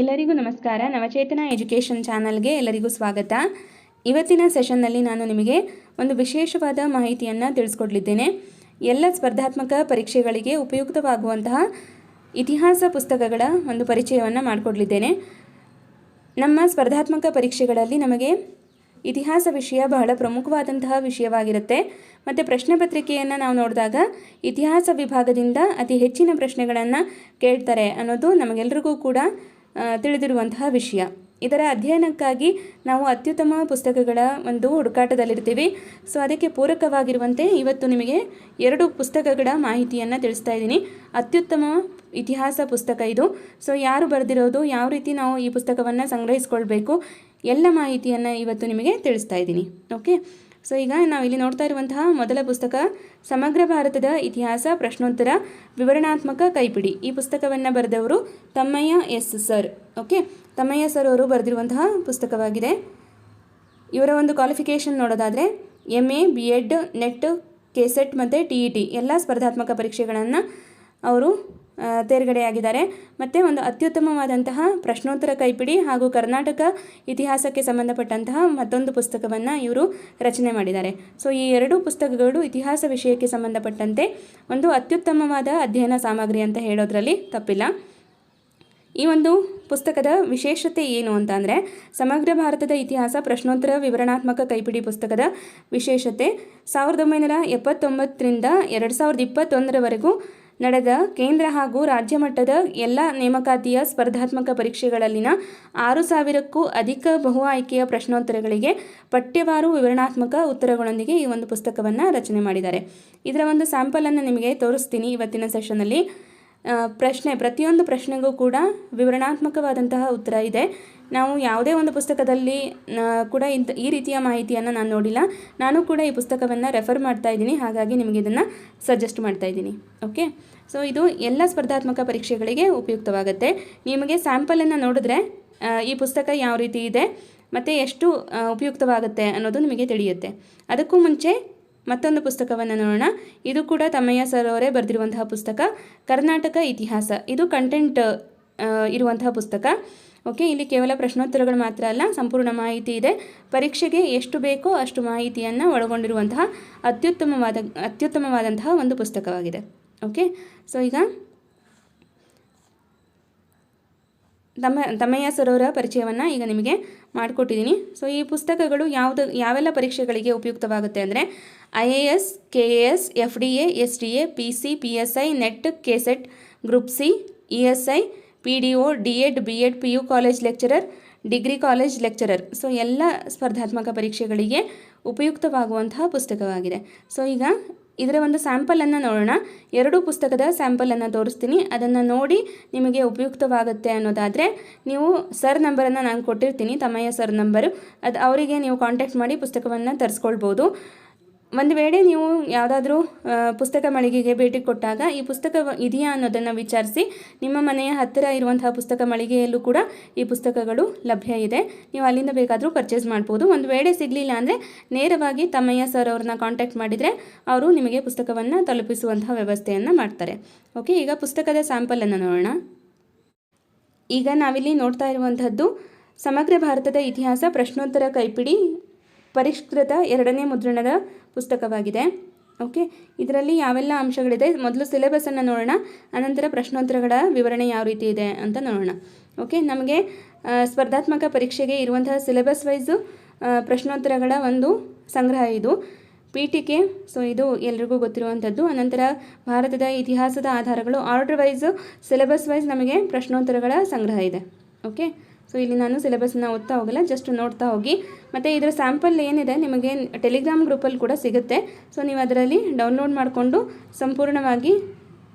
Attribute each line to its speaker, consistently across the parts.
Speaker 1: ಎಲ್ಲರಿಗೂ ನಮಸ್ಕಾರ. ನವಚೇತನ ಎಜುಕೇಷನ್ ಚಾನಲ್ಗೆ ಎಲ್ಲರಿಗೂ ಸ್ವಾಗತ. ಇವತ್ತಿನ ಸೆಷನ್ನಲ್ಲಿ ನಾನು ನಿಮಗೆ ಒಂದು ವಿಶೇಷವಾದ ಮಾಹಿತಿಯನ್ನು ತಿಳಿಸ್ಕೊಡ್ಲಿದ್ದೇನೆ. ಎಲ್ಲ ಸ್ಪರ್ಧಾತ್ಮಕ ಪರೀಕ್ಷೆಗಳಿಗೆ ಉಪಯುಕ್ತವಾಗುವಂತಹ ಇತಿಹಾಸ ಪುಸ್ತಕಗಳ ಒಂದು ಪರಿಚಯವನ್ನು ಮಾಡಿಕೊಡ್ಲಿದ್ದೇನೆ. ನಮ್ಮ ಸ್ಪರ್ಧಾತ್ಮಕ ಪರೀಕ್ಷೆಗಳಲ್ಲಿ ನಮಗೆ ಇತಿಹಾಸ ವಿಷಯ ಬಹಳ ಪ್ರಮುಖವಾದಂತಹ ವಿಷಯವಾಗಿರುತ್ತೆ. ಮತ್ತು ಪ್ರಶ್ನೆ ಪತ್ರಿಕೆಯನ್ನು ನಾವು ನೋಡಿದಾಗ ಇತಿಹಾಸ ವಿಭಾಗದಿಂದ ಅತಿ ಹೆಚ್ಚಿನ ಪ್ರಶ್ನೆಗಳನ್ನು ಕೇಳ್ತಾರೆ ಅನ್ನೋದು ನಮಗೆಲ್ರಿಗೂ ಕೂಡ ತಿಳಿದಿರುವಂತಹ ವಿಷಯ. ಇದರ ಅಧ್ಯಯನಕ್ಕಾಗಿ ನಾವು ಅತ್ಯುತ್ತಮ ಪುಸ್ತಕಗಳ ಒಂದು ಹುಡುಕಾಟದಲ್ಲಿರ್ತೀವಿ. ಸೊ, ಅದಕ್ಕೆ ಪೂರಕವಾಗಿರುವಂತೆ ಇವತ್ತು ನಿಮಗೆ ಎರಡು ಪುಸ್ತಕಗಳ ಮಾಹಿತಿಯನ್ನು ತಿಳಿಸ್ತಾ ಇದ್ದೀನಿ. ಅತ್ಯುತ್ತಮ ಇತಿಹಾಸ ಪುಸ್ತಕ ಇದು. ಸೊ, ಯಾರು ಬರೆದಿರೋದು, ಯಾವ ರೀತಿ ನಾವು ಈ ಪುಸ್ತಕವನ್ನು ಸಂಗ್ರಹಿಸ್ಕೊಳ್ಬೇಕು, ಎಲ್ಲ ಮಾಹಿತಿಯನ್ನು ಇವತ್ತು ನಿಮಗೆ ತಿಳಿಸ್ತಾ ಇದ್ದೀನಿ. ಓಕೆ? ಸೊ ಈಗ ನಾವು ಇಲ್ಲಿ ನೋಡ್ತಾ ಇರುವಂತಹ ಮೊದಲ ಪುಸ್ತಕ, ಸಮಗ್ರ ಭಾರತದ ಇತಿಹಾಸ, ಪ್ರಶ್ನೋತ್ತರ, ವಿವರಣಾತ್ಮಕ ಕೈಪಿಡಿ. ಈ ಪುಸ್ತಕವನ್ನು ಬರೆದವರು Thammayya S sir. Okay Thammayya sir ಅವರು ಬರೆದಿರುವಂತಹ ಪುಸ್ತಕವಾಗಿದೆ. ಇವರ ಒಂದು ಕ್ವಾಲಿಫಿಕೇಷನ್ ನೋಡೋದಾದರೆ M A B Ed NET KSET ಮತ್ತು ಟಿ ಇ ಟಿ ಎಲ್ಲ ಸ್ಪರ್ಧಾತ್ಮಕ ಪರೀಕ್ಷೆಗಳನ್ನು ಅವರು ತೇರ್ಗಡೆಯಾಗಿದ್ದಾರೆ. ಮತ್ತು ಒಂದು ಅತ್ಯುತ್ತಮವಾದಂತಹ ಪ್ರಶ್ನೋತ್ತರ ಕೈಪಿಡಿ ಹಾಗೂ ಕರ್ನಾಟಕ ಇತಿಹಾಸಕ್ಕೆ ಸಂಬಂಧಪಟ್ಟಂತಹ ಮತ್ತೊಂದು ಪುಸ್ತಕವನ್ನು ಇವರು ರಚನೆ ಮಾಡಿದ್ದಾರೆ. ಸೊ ಈ ಎರಡೂ ಪುಸ್ತಕಗಳು ಇತಿಹಾಸ ವಿಷಯಕ್ಕೆ ಸಂಬಂಧಪಟ್ಟಂತೆ ಒಂದು ಅತ್ಯುತ್ತಮವಾದ ಅಧ್ಯಯನ ಸಾಮಗ್ರಿ ಅಂತ ಹೇಳೋದ್ರಲ್ಲಿ ತಪ್ಪಿಲ್ಲ. ಈ ಒಂದು ಪುಸ್ತಕದ ವಿಶೇಷತೆ ಏನು ಅಂತ ಅಂದರೆ, ಸಮಗ್ರ ಭಾರತದ ಇತಿಹಾಸ ಪ್ರಶ್ನೋತ್ತರ ವಿವರಣಾತ್ಮಕ ಕೈಪಿಡಿ ಪುಸ್ತಕದ ವಿಶೇಷತೆ. ಸಾವಿರದ ಒಂಬೈನೂರ ಎಪ್ಪತ್ತೊಂಬತ್ತರಿಂದ ಎರಡು ಸಾವಿರದ ಇಪ್ಪತ್ತೊಂದರವರೆಗೂ ನಡೆದ ಕೇಂದ್ರ ಹಾಗೂ ರಾಜ್ಯ ಮಟ್ಟದ ಎಲ್ಲ ನೇಮಕಾತಿಯ ಸ್ಪರ್ಧಾತ್ಮಕ ಪರೀಕ್ಷೆಗಳಲ್ಲಿನ ಆರು ಸಾವಿರಕ್ಕೂ ಅಧಿಕ ಬಹು ಆಯ್ಕೆಯ ಪ್ರಶ್ನೋತ್ತರಗಳಿಗೆ ಪಠ್ಯವಾರು ವಿವರಣಾತ್ಮಕ ಉತ್ತರಗಳೊಂದಿಗೆ ಈ ಒಂದು ಪುಸ್ತಕವನ್ನು ರಚನೆ ಮಾಡಿದ್ದಾರೆ. ಇದರ ಒಂದು ಸ್ಯಾಂಪಲನ್ನು ನಿಮಗೆ ತೋರಿಸ್ತೀನಿ ಇವತ್ತಿನ ಸೆಷನಲ್ಲಿ ಪ್ರಶ್ನೆ, ಪ್ರತಿಯೊಂದು ಪ್ರಶ್ನೆಗೂ ಕೂಡ ವಿವರಣಾತ್ಮಕವಾದಂತಹ ಉತ್ತರ ಇದೆ. ನಾವು ಯಾವುದೇ ಒಂದು ಪುಸ್ತಕದಲ್ಲಿ ಕೂಡ ಈ ರೀತಿಯ ಮಾಹಿತಿಯನ್ನು ನಾನು ನೋಡಿಲ್ಲ. ನಾನು ಕೂಡ ಈ ಪುಸ್ತಕವನ್ನು ರೆಫರ್ ಮಾಡ್ತಾ ಇದ್ದೀನಿ. ಹಾಗಾಗಿ ನಿಮಗೆ ಇದನ್ನು ಸಜೆಸ್ಟ್ ಮಾಡ್ತಾ ಇದ್ದೀನಿ. ಓಕೆ? ಸೊ, ಇದು ಎಲ್ಲ ಸ್ಪರ್ಧಾತ್ಮಕ ಪರೀಕ್ಷೆಗಳಿಗೆ ಉಪಯುಕ್ತವಾಗುತ್ತೆ. ನಿಮಗೆ ಸ್ಯಾಂಪಲನ್ನು ನೋಡಿದ್ರೆ ಈ ಪುಸ್ತಕ ಯಾವ ರೀತಿ ಇದೆ, ಮತ್ತು ಎಷ್ಟು ಉಪಯುಕ್ತವಾಗುತ್ತೆ ಅನ್ನೋದು ನಿಮಗೆ ತಿಳಿಯುತ್ತೆ. ಅದಕ್ಕೂ ಮುಂಚೆ ಮತ್ತೊಂದು ಪುಸ್ತಕವನ್ನು ನೋಡೋಣ. ಇದು ಕೂಡ ತಮ್ಮಯ್ಯ ಸರ್ ಅವರೇ ಬರೆದಿರುವಂತಹ ಪುಸ್ತಕ. ಕರ್ನಾಟಕ ಇತಿಹಾಸ. ಇದು ಕಂಟೆಂಟ್ ಇರುವಂತಹ ಪುಸ್ತಕ. ಓಕೆ ಇಲ್ಲಿ ಕೇವಲ ಪ್ರಶ್ನೋತ್ತರಗಳು ಮಾತ್ರ ಅಲ್ಲ, ಸಂಪೂರ್ಣ ಮಾಹಿತಿ ಇದೆ. ಪರೀಕ್ಷೆಗೆ ಎಷ್ಟು ಬೇಕೋ ಅಷ್ಟು ಮಾಹಿತಿಯನ್ನು ಒಳಗೊಂಡಿರುವಂತಹ ಅತ್ಯುತ್ತಮವಾದ, ಅತ್ಯುತ್ತಮವಾದಂತಹ ಒಂದು ಪುಸ್ತಕವಾಗಿದೆ. ಓಕೆ ಸೊ ಈಗ ತಮ್ಮ, ತಮ್ಮಯ್ಯ ಸರೋವರ ಪರಿಚಯವನ್ನು ಈಗ ನಿಮಗೆ ಮಾಡಿಕೊಟ್ಟಿದ್ದೀನಿ. ಸೊ ಈ ಪುಸ್ತಕಗಳು ಯಾವುದು, ಯಾವೆಲ್ಲ ಪರೀಕ್ಷೆಗಳಿಗೆ ಉಪಯುಕ್ತವಾಗುತ್ತೆ ಅಂದರೆ I A S K A S F D A S D A P C P S I NET K SET group C E S I P D O D Ed B Ed P U college lecturer degree college lecturer so ಎಲ್ಲ ಸ್ಪರ್ಧಾತ್ಮಕ ಪರೀಕ್ಷೆಗಳಿಗೆ ಉಪಯುಕ್ತವಾಗುವಂತಹ ಪುಸ್ತಕವಾಗಿದೆ. So ಈಗ ಇದರ ಒಂದು ಸ್ಯಾಂಪಲನ್ನು ನೋಡೋಣ. ಎರಡು ಪುಸ್ತಕದ ಸ್ಯಾಂಪಲನ್ನು ತೋರಿಸ್ತೀನಿ. ಅದನ್ನು ನೋಡಿ ನಿಮಗೆ ಉಪಯುಕ್ತವಾಗುತ್ತೆ ಅನ್ನೋದಾದರೆ ನೀವು ಸರ್ ನಂಬರನ್ನು ನಾನು ಕೊಟ್ಟಿರ್ತೀನಿ, ತಮ್ಮಯ್ಯ ಸರ್ ನಂಬರು. ಅದು ಅವರಿಗೆ ನೀವು ಕಾಂಟ್ಯಾಕ್ಟ್ ಮಾಡಿ ಪುಸ್ತಕವನ್ನು ತರಿಸ್ಕೊಳ್ಬೋದು. ಒಂದು ವೇಳೆ ನೀವು ಯಾವುದಾದ್ರೂ ಪುಸ್ತಕ ಮಳಿಗೆಗೆ ಭೇಟಿ ಕೊಟ್ಟಾಗ ಈ ಪುಸ್ತಕ ಇದೆಯಾ ಅನ್ನೋದನ್ನು ವಿಚಾರಿಸಿ ನಿಮ್ಮ ಮನೆಯ ಹತ್ತಿರ ಇರುವಂತಹ ಪುಸ್ತಕ ಮಳಿಗೆಯಲ್ಲೂ ಕೂಡ ಈ ಪುಸ್ತಕಗಳು ಲಭ್ಯ ಇದೆ. ನೀವು ಅಲ್ಲಿಂದ ಬೇಕಾದರೂ ಪರ್ಚೇಸ್ ಮಾಡ್ಬೋದು. ಒಂದು ವೇಳೆ ಸಿಗಲಿಲ್ಲ ಅಂದರೆ ನೇರವಾಗಿ ತಮ್ಮಯ್ಯ ಸರ್ ಅವ್ರನ್ನ ಕಾಂಟ್ಯಾಕ್ಟ್ ಮಾಡಿದರೆ ಅವರು ನಿಮಗೆ ಪುಸ್ತಕವನ್ನು ತಲುಪಿಸುವಂತಹ ವ್ಯವಸ್ಥೆಯನ್ನು ಮಾಡ್ತಾರೆ. ಓಕೆ ಈಗ ಪುಸ್ತಕದ ಸ್ಯಾಂಪಲನ್ನು ನೋಡೋಣ. ಈಗ ನಾವಿಲ್ಲಿ ನೋಡ್ತಾ ಇರುವಂಥದ್ದು ಸಮಗ್ರ ಭಾರತದ ಇತಿಹಾಸ, ಪ್ರಶ್ನೋತ್ತರ ಕೈಪಿಡಿ ಪರಿಷ್ಕೃತ ಎರಡನೇ ಮುದ್ರಣದ ಪುಸ್ತಕವಾಗಿದೆ. ಓಕೆ ಇದರಲ್ಲಿ ಯಾವೆಲ್ಲ ಅಂಶಗಳಿದೆ? ಮೊದಲು ಸಿಲೆಬಸನ್ನು ನೋಡೋಣ, ಅನಂತರ ಪ್ರಶ್ನೋತ್ತರಗಳ ವಿವರಣೆ ಯಾವ ರೀತಿ ಇದೆ ಅಂತ ನೋಡೋಣ. ಓಕೆ ನಮಗೆ ಸ್ಪರ್ಧಾತ್ಮಕ ಪರೀಕ್ಷೆಗೆ ಇರುವಂತಹ ಸಿಲೆಬಸ್ ವೈಸು ಪ್ರಶ್ನೋತ್ತರಗಳ ಒಂದು ಸಂಗ್ರಹ ಇದು. ಪೀಠಿಕೆ ಸೊ ಇದು ಎಲ್ರಿಗೂ ಗೊತ್ತಿರುವಂಥದ್ದು ಅನಂತರ ಭಾರತದ ಇತಿಹಾಸದ ಆಧಾರಗಳು. ಆರ್ಡರ್ ವೈಸು ಸಿಲೆಬಸ್ ವೈಸ್ ನಮಗೆ ಪ್ರಶ್ನೋತ್ತರಗಳ ಸಂಗ್ರಹ ಇದೆ. ಓಕೆ ಸೊ ಇಲ್ಲಿ ನಾನು ಸಿಲೆಬಸ್ನ ಓದ್ತಾ ಹೋಗಲ್ಲ ಜಸ್ಟ್ ನೋಡ್ತಾ ಹೋಗಿ. ಮತ್ತು ಇದರ ಸ್ಯಾಂಪಲ್ ಏನಿದೆ, ನಿಮಗೆ ಟೆಲಿಗ್ರಾಮ್ ಗ್ರೂಪಲ್ಲಿ ಕೂಡ ಸಿಗುತ್ತೆ. ಸೊ ನೀವು ಅದರಲ್ಲಿ ಡೌನ್ಲೋಡ್ ಮಾಡಿಕೊಂಡು ಸಂಪೂರ್ಣವಾಗಿ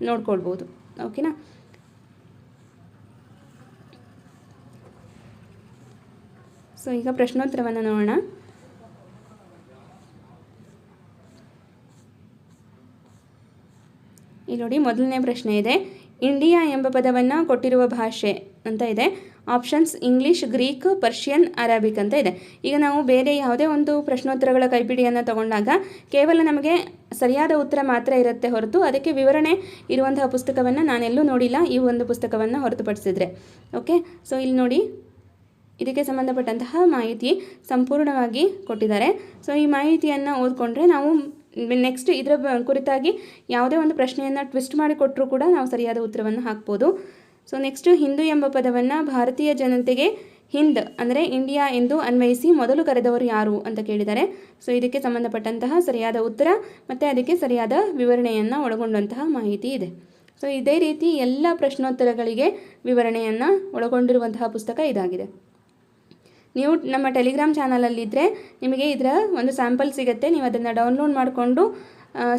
Speaker 1: ನೋಡ್ಕೊಳ್ಬೋದು. ಓಕೆನಾ ಸೊ ಈಗ ಪ್ರಶ್ನೋತ್ತರವನ್ನು ನೋಡೋಣ. ಇಲ್ಲಿ ನೋಡಿ, ಮೊದಲನೇ ಪ್ರಶ್ನೆ ಇದೆ. ಇಂಡಿಯಾ ಎಂಬ ಪದವನ್ನು ಕೊಟ್ಟಿರುವ ಭಾಷೆ ಅಂತ ಇದೆ. Options English, Greek, Persian, Arabic ಅಂತ ಇದೆ. ಈಗ ನಾವು ಬೇರೆ ಯಾವುದೇ ಒಂದು ಪ್ರಶ್ನೋತ್ತರಗಳ ಕೈಪಿಡಿಯನ್ನು ತಗೊಂಡಾಗ ಕೇವಲ ನಮಗೆ ಸರಿಯಾದ ಉತ್ತರ ಮಾತ್ರ ಇರುತ್ತೆ ಹೊರತು ಅದಕ್ಕೆ ವಿವರಣೆ ಇರುವಂತಹ ಪುಸ್ತಕವನ್ನು ನಾನೆಲ್ಲೂ ನೋಡಿಲ್ಲ, ಈ ಒಂದು ಪುಸ್ತಕವನ್ನು ಹೊರತುಪಡಿಸಿದ್ರೆ. ಓಕೆ? ಸೊ, ಇಲ್ಲಿ ನೋಡಿ. ಇದಕ್ಕೆ ಸಂಬಂಧಪಟ್ಟಂತಹ ಮಾಹಿತಿ ಸಂಪೂರ್ಣವಾಗಿ ಕೊಟ್ಟಿದ್ದಾರೆ. ಸೊ, ಈ ಮಾಹಿತಿಯನ್ನು ಓದ್ಕೊಂಡ್ರೆ ನಾವು ನೆಕ್ಸ್ಟ್ ಇದರ ಕುರಿತಾಗಿ ಯಾವುದೇ ಒಂದು ಪ್ರಶ್ನೆಯನ್ನು ಟ್ವಿಸ್ಟ್ ಮಾಡಿ ಕೊಟ್ಟರೂ ಕೂಡ ನಾವು ಸರಿಯಾದ ಉತ್ತರವನ್ನು ಹಾಕ್ಬೋದು. ಸೊ ನೆಕ್ಸ್ಟ್ ಹಿಂದೂ ಎಂಬ ಪದವನ್ನು ಭಾರತೀಯ ಜನತೆಗೆ ಹಿಂದ್ ಅಂದರೆ ಇಂಡಿಯಾ ಎಂದು ಅನ್ವಯಿಸಿ ಮೊದಲು ಕರೆದವರು ಯಾರು ಅಂತ ಕೇಳಿದ್ದಾರೆ ಸೊ ಇದಕ್ಕೆ ಸಂಬಂಧಪಟ್ಟಂತಹ ಸರಿಯಾದ ಉತ್ತರ ಮತ್ತು ಅದಕ್ಕೆ ಸರಿಯಾದ ವಿವರಣೆಯನ್ನು ಒಳಗೊಂಡಂತಹ ಮಾಹಿತಿ ಇದೆ. ಸೊ ಇದೇ ರೀತಿ ಎಲ್ಲ ಪ್ರಶ್ನೋತ್ತರಗಳಿಗೆ ವಿವರಣೆಯನ್ನು ಒಳಗೊಂಡಿರುವಂತಹ ಪುಸ್ತಕ ಇದಾಗಿದೆ. ನೀವು ನಮ್ಮ ಟೆಲಿಗ್ರಾಮ್ ಚಾನಲಲ್ಲಿದ್ದರೆ ನಿಮಗೆ ಇದರ ಒಂದು ಸ್ಯಾಂಪಲ್ ಸಿಗುತ್ತೆ. ನೀವು ಅದನ್ನು ಡೌನ್ಲೋಡ್ ಮಾಡಿಕೊಂಡು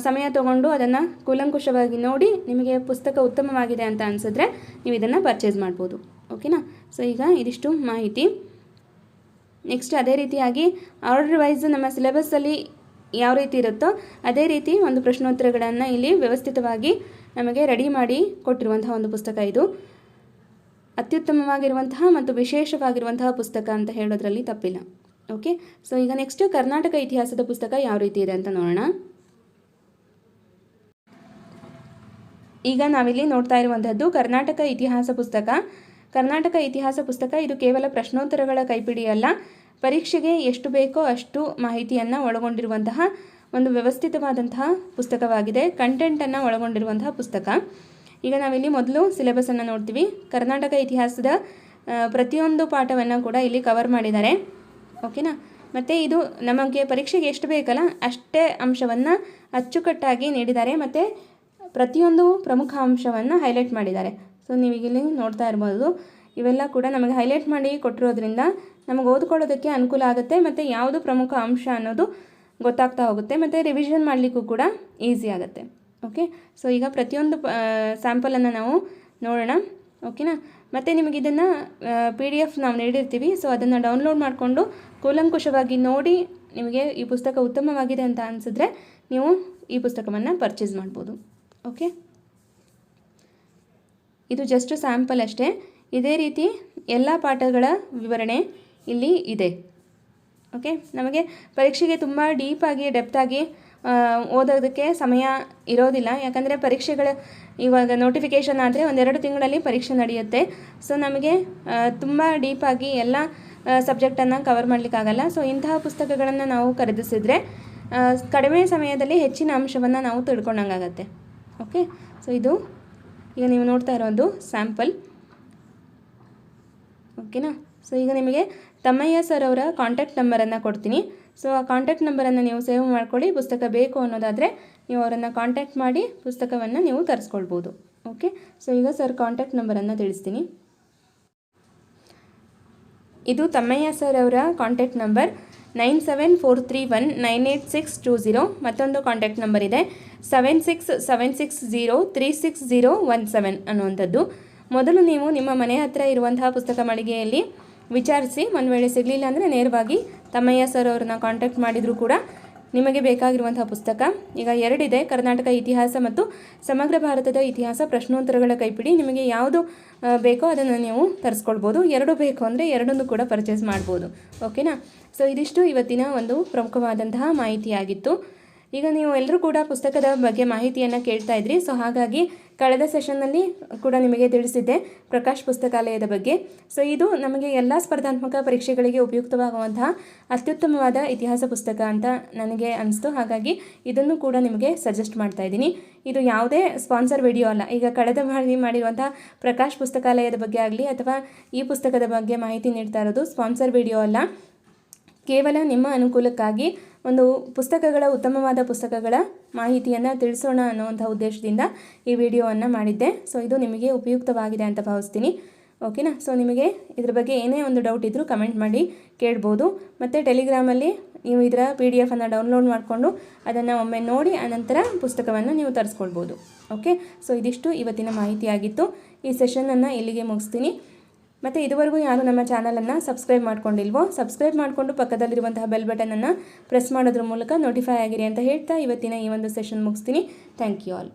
Speaker 1: ಸಮಯ ತಗೊಂಡು ಅದನ್ನು ಕೂಲಂಕುಷವಾಗಿ ನೋಡಿ ನಿಮಗೆ ಪುಸ್ತಕ ಉತ್ತಮವಾಗಿದೆ ಅಂತ ಅನಿಸಿದ್ರೆ ನೀವು ಇದನ್ನು ಪರ್ಚೇಸ್ ಮಾಡ್ಬೋದು. ಓಕೆನಾ ಸೊ ಈಗ ಇದಿಷ್ಟು ಮಾಹಿತಿ. ನೆಕ್ಸ್ಟ್ ಅದೇ ರೀತಿಯಾಗಿ ಆರ್ಡರ್ ವೈಸ್ ನಮ್ಮ ಸಿಲೆಬಸ್ಸಲ್ಲಿ ಯಾವ ರೀತಿ ಇರುತ್ತೋ ಅದೇ ರೀತಿ ಒಂದು ಪ್ರಶ್ನೋತ್ತರಗಳನ್ನು ಇಲ್ಲಿ ವ್ಯವಸ್ಥಿತವಾಗಿ ನಮಗೆ ರೆಡಿ ಮಾಡಿ ಕೊಟ್ಟಿರುವಂತಹ ಒಂದು ಪುಸ್ತಕ ಇದು. ಅತ್ಯುತ್ತಮವಾಗಿರುವಂತಹ ಮತ್ತು ವಿಶೇಷವಾಗಿರುವಂತಹ ಪುಸ್ತಕ ಅಂತ ಹೇಳೋದ್ರಲ್ಲಿ ತಪ್ಪಿಲ್ಲ. ಓಕೆ ಸೊ ಈಗ ನೆಕ್ಸ್ಟ್ ಕರ್ನಾಟಕ ಇತಿಹಾಸದ ಪುಸ್ತಕ ಯಾವ ರೀತಿ ಇದೆ ಅಂತ ನೋಡೋಣ. ಈಗ ನಾವಿಲ್ಲಿ ನೋಡ್ತಾ ಇರುವಂಥದ್ದು ಕರ್ನಾಟಕ ಇತಿಹಾಸ ಪುಸ್ತಕ. ಕರ್ನಾಟಕ ಇತಿಹಾಸ ಪುಸ್ತಕ ಇದು ಕೇವಲ ಪ್ರಶ್ನೋತ್ತರಗಳ ಕೈಪಿಡಿ ಅಲ್ಲ. ಪರೀಕ್ಷೆಗೆ ಎಷ್ಟು ಬೇಕೋ ಅಷ್ಟು ಮಾಹಿತಿಯನ್ನು ಒಳಗೊಂಡಿರುವಂತಹ ಒಂದು ವ್ಯವಸ್ಥಿತವಾದಂತಹ ಪುಸ್ತಕವಾಗಿದೆ. ಕಂಟೆಂಟನ್ನು ಒಳಗೊಂಡಿರುವಂತಹ ಪುಸ್ತಕ. ಈಗ ನಾವಿಲ್ಲಿ ಮೊದಲು ಸಿಲೆಬಸನ್ನು ನೋಡ್ತೀವಿ. ಕರ್ನಾಟಕ ಇತಿಹಾಸದ ಪ್ರತಿಯೊಂದು ಪಾಠವನ್ನು ಕೂಡ ಇಲ್ಲಿ ಕವರ್ ಮಾಡಿದ್ದಾರೆ. ಓಕೆನಾ? ಮತ್ತು ಇದು ನಮಗೆ ಪರೀಕ್ಷೆಗೆ ಎಷ್ಟು ಬೇಕಲ್ಲ ಅಷ್ಟೇ ಅಂಶವನ್ನು ಅಚ್ಚುಕಟ್ಟಾಗಿ ನೀಡಿದ್ದಾರೆ. ಮತ್ತು ಪ್ರತಿಯೊಂದು ಪ್ರಮುಖ ಅಂಶವನ್ನು ಹೈಲೈಟ್ ಮಾಡಿದ್ದಾರೆ. ಸೊ ನೀವೀಗಿಲ್ಲಿ ನೋಡ್ತಾ ಇರ್ಬೋದು. ಇವೆಲ್ಲ ಕೂಡ ನಮಗೆ ಹೈಲೈಟ್ ಮಾಡಿ ಕೊಟ್ಟಿರೋದ್ರಿಂದ ನಮಗೆ ಓದ್ಕೊಳ್ಳೋದಕ್ಕೆ ಅನುಕೂಲ ಆಗುತ್ತೆ. ಮತ್ತು ಯಾವುದು ಪ್ರಮುಖ ಅಂಶ ಅನ್ನೋದು ಗೊತ್ತಾಗ್ತಾ ಹೋಗುತ್ತೆ. ಮತ್ತು ರಿವಿಷನ್ ಮಾಡಲಿಕ್ಕೂ ಕೂಡ ಈಸಿ ಆಗುತ್ತೆ. ಓಕೆ ಸೊ ಈಗ ಪ್ರತಿಯೊಂದು ಸ್ಯಾಂಪಲನ್ನು ನಾವು ನೋಡೋಣ. ಓಕೆನಾ ಮತ್ತು ನಿಮಗೆ ಇದನ್ನು ಪಿ ಡಿ ಎಫ್ ನಾವು ನೀಡಿರ್ತೀವಿ. ಸೊ ಅದನ್ನು ಡೌನ್ಲೋಡ್ ಮಾಡಿಕೊಂಡು ಕೂಲಂಕುಷವಾಗಿ ನೋಡಿ ನಿಮಗೆ ಈ ಪುಸ್ತಕ ಉತ್ತಮವಾಗಿದೆ ಅಂತ ಅನಿಸಿದ್ರೆ ನೀವು ಈ ಪುಸ್ತಕವನ್ನು ಪರ್ಚೇಸ್ ಮಾಡ್ಬೋದು. ಓಕೆ ಇದು ಜಸ್ಟ್ ಸ್ಯಾಂಪಲ್ ಅಷ್ಟೇ. ಇದೇ ರೀತಿ ಎಲ್ಲ ಪಾಠಗಳ ವಿವರಣೆ ಇಲ್ಲಿ ಇದೆ. ಓಕೆ ನಮಗೆ ಪರೀಕ್ಷೆಗೆ ತುಂಬ ಡೀಪಾಗಿ ಡೆಪ್ತಾಗಿ ಓದೋದಕ್ಕೆ ಸಮಯ ಇರೋದಿಲ್ಲ. ಯಾಕಂದರೆ ಪರೀಕ್ಷೆಗಳು ಇವಾಗ ನೋಟಿಫಿಕೇಷನ್ ಆದರೆ ಒಂದೆರಡು ತಿಂಗಳಲ್ಲಿ ಪರೀಕ್ಷೆ ನಡೆಯುತ್ತೆ. ಸೊ ನಮಗೆ ತುಂಬ ಡೀಪಾಗಿ ಎಲ್ಲ ಸಬ್ಜೆಕ್ಟನ್ನು ಕವರ್ ಮಾಡಲಿಕ್ಕಾಗಲ್ಲ. ಸೊ ಇಂತಹ ಪುಸ್ತಕಗಳನ್ನು ನಾವು ಖರೀದಿಸಿದರೆ ಕಡಿಮೆ ಸಮಯದಲ್ಲಿ ಹೆಚ್ಚಿನ ಅಂಶವನ್ನು ನಾವು ತಿಳ್ಕೊಂಡಂಗಾಗತ್ತೆ. ಓಕೆ ಸೊ ಇದು ಈಗ ನೀವು ನೋಡ್ತಾ ಇರೋದು ಸ್ಯಾಂಪಲ್ ಓಕೆನಾ ಸೊ ಈಗ ನಿಮಗೆ ತಮ್ಮಯ್ಯ ಸರ್ ಅವರ ಕಾಂಟ್ಯಾಕ್ಟ್ ನಂಬರನ್ನು ಕೊಡ್ತೀನಿ. ಸೊ ಆ ಕಾಂಟ್ಯಾಕ್ಟ್ ನಂಬರನ್ನು ನೀವು ಸೇವ್ ಮಾಡ್ಕೊಳ್ಳಿ. ಪುಸ್ತಕ ಬೇಕು ಅನ್ನೋದಾದರೆ ನೀವು ಅವರನ್ನು ಕಾಂಟ್ಯಾಕ್ಟ್ ಮಾಡಿ ಪುಸ್ತಕವನ್ನು ನೀವು ತರಿಸ್ಕೊಳ್ಬೋದು. ಓಕೆ ಸೊ ಈಗ ಸರ್ ಕಾಂಟ್ಯಾಕ್ಟ್ ನಂಬರನ್ನು ತಿಳಿಸ್ತೀನಿ. ಇದು ತಮ್ಮಯ್ಯ ಸರ್ ಅವರ contact number nine seven four three one nine eight six two zero. ಮತ್ತೊಂದು ಕಾಂಟ್ಯಾಕ್ಟ್ ನಂಬರ್ ಇದೆ seven six seven six zero three six zero one seven ಅನ್ನುವಂಥದ್ದು. ಮೊದಲು ನೀವು ನಿಮ್ಮ ಮನೆ ಹತ್ತಿರ ಇರುವಂತಹ ಪುಸ್ತಕ ಮಳಿಗೆಯಲ್ಲಿ ವಿಚಾರಿಸಿ, ಒಂದು ವೇಳೆ ಸಿಗಲಿಲ್ಲ ಅಂದರೆ ನೇರವಾಗಿ ತಮ್ಮಯ್ಯ ಸರ್ ಅವ್ರನ್ನ ಕಾಂಟ್ಯಾಕ್ಟ್ ಮಾಡಿದರೂ ಕೂಡ ನಿಮಗೆ ಬೇಕಾಗಿರುವಂತಹ ಪುಸ್ತಕ. ಈಗ ಎರಡಿದೆ, ಕರ್ನಾಟಕ ಇತಿಹಾಸ ಮತ್ತು ಸಮಗ್ರ ಭಾರತದ ಇತಿಹಾಸ ಪ್ರಶ್ನೋತ್ತರಗಳ ಕೈಪಿಡಿ. ನಿಮಗೆ ಯಾವುದು ಬೇಕೋ ಅದನ್ನು ನೀವು ತರಿಸ್ಕೊಳ್ಬೋದು. ಎರಡು ಬೇಕು ಅಂದರೆ ಎರಡನ್ನೂ ಕೂಡ ಪರ್ಚೇಸ್ ಮಾಡ್ಬೋದು. ಓಕೆನಾ ಸೊ ಇದಿಷ್ಟು ಇವತ್ತಿನ ಒಂದು ಪ್ರಮುಖವಾದಂತಹ ಮಾಹಿತಿಯಾಗಿತ್ತು. ಈಗ ನೀವು ಎಲ್ಲರೂ ಕೂಡ ಪುಸ್ತಕದ ಬಗ್ಗೆ ಮಾಹಿತಿಯನ್ನು ಕೇಳ್ತಾ ಇದ್ರಿ. ಸೊ ಹಾಗಾಗಿ ಕಳೆದ ಸೆಷನ್ನಲ್ಲಿ ಕೂಡ ನಿಮಗೆ ತಿಳಿಸಿದ್ದೆ ಪ್ರಕಾಶ್ ಪುಸ್ತಕಾಲಯದ ಬಗ್ಗೆ. ಸೊ ಇದು ನಮಗೆ ಎಲ್ಲ ಸ್ಪರ್ಧಾತ್ಮಕ ಪರೀಕ್ಷೆಗಳಿಗೆ ಉಪಯುಕ್ತವಾಗುವಂತಹ ಅತ್ಯುತ್ತಮವಾದ ಇತಿಹಾಸ ಪುಸ್ತಕ ಅಂತ ನನಗೆ ಅನಿಸ್ತು. ಹಾಗಾಗಿ ಇದನ್ನು ಕೂಡ ನಿಮಗೆ ಸಜೆಸ್ಟ್ ಮಾಡ್ತಾ ಇದ್ದೀನಿ. ಇದು ಯಾವುದೇ ಸ್ಪಾನ್ಸರ್ ವಿಡಿಯೋ ಅಲ್ಲ. ಈಗ ಕಳೆದ ಬಾರಿ ಮಾಡಿರುವಂತಹ ಪ್ರಕಾಶ್ ಪುಸ್ತಕಾಲಯದ ಬಗ್ಗೆ ಆಗಲಿ ಅಥವಾ ಈ ಪುಸ್ತಕದ ಬಗ್ಗೆ ಮಾಹಿತಿ ನೀಡ್ತಾ ಇರೋದು ಸ್ಪಾನ್ಸರ್ ವಿಡಿಯೋ ಅಲ್ಲ. ಕೇವಲ ನಿಮ್ಮ ಅನುಕೂಲಕ್ಕಾಗಿ ಒಂದು ಪುಸ್ತಕಗಳ, ಉತ್ತಮವಾದ ಪುಸ್ತಕಗಳ ಮಾಹಿತಿಯನ್ನು ತಿಳಿಸೋಣ ಅನ್ನುವಂಥ ಉದ್ದೇಶದಿಂದ ಈ ವಿಡಿಯೋವನ್ನು ಮಾಡಿದ್ದೆ. ಸೊ ಇದು ನಿಮಗೆ ಉಪಯುಕ್ತವಾಗಿದೆ ಅಂತ ಭಾವಿಸ್ತೀನಿ. ಓಕೆನಾ ಸೊ ನಿಮಗೆ ಇದ್ರ ಬಗ್ಗೆ ಏನೇ ಒಂದು ಡೌಟ್ ಇದ್ದರೂ ಕಮೆಂಟ್ ಮಾಡಿ ಕೇಳ್ಬೋದು. ಮತ್ತು ಟೆಲಿಗ್ರಾಮಲ್ಲಿ ನೀವು ಇದರ ಪಿ ಡಿ ಎಫನ್ನು ಡೌನ್ಲೋಡ್ ಮಾಡಿಕೊಂಡು ಅದನ್ನು ಒಮ್ಮೆ ನೋಡಿ ಆನಂತರ ಪುಸ್ತಕವನ್ನು ನೀವು ತರಿಸ್ಕೊಳ್ಬೋದು. ಓಕೆ ಸೊ ಇದಿಷ್ಟು ಇವತ್ತಿನ ಮಾಹಿತಿಯಾಗಿತ್ತು. ಈ ಸೆಷನನ್ನು ಇಲ್ಲಿಗೆ ಮುಗಿಸ್ತೀನಿ. ಮತ್ತು ಇದುವರೆಗೂ ಯಾರು ನಮ್ಮ ಚಾನಲನ್ನು ಸಬ್ಸ್ಕ್ರೈಬ್ ಮಾಡ್ಕೊಂಡಿಲ್ವೋ, ಸಬ್ಸ್ಕ್ರೈಬ್ ಮಾಡಿಕೊಂಡು ಪಕ್ಕದಲ್ಲಿರುವಂತಹ ಬೆಲ್ ಬಟನನ್ನು ಪ್ರೆಸ್ ಮಾಡೋದ್ರ ಮೂಲಕ ನೋಟಿಫೈ ಆಗಿರಿ ಅಂತ ಹೇಳ್ತಾ ಇವತ್ತಿನ ಈ ಒಂದು ಸೆಷನ್ ಮುಗಿಸ್ತೀನಿ. Thank you all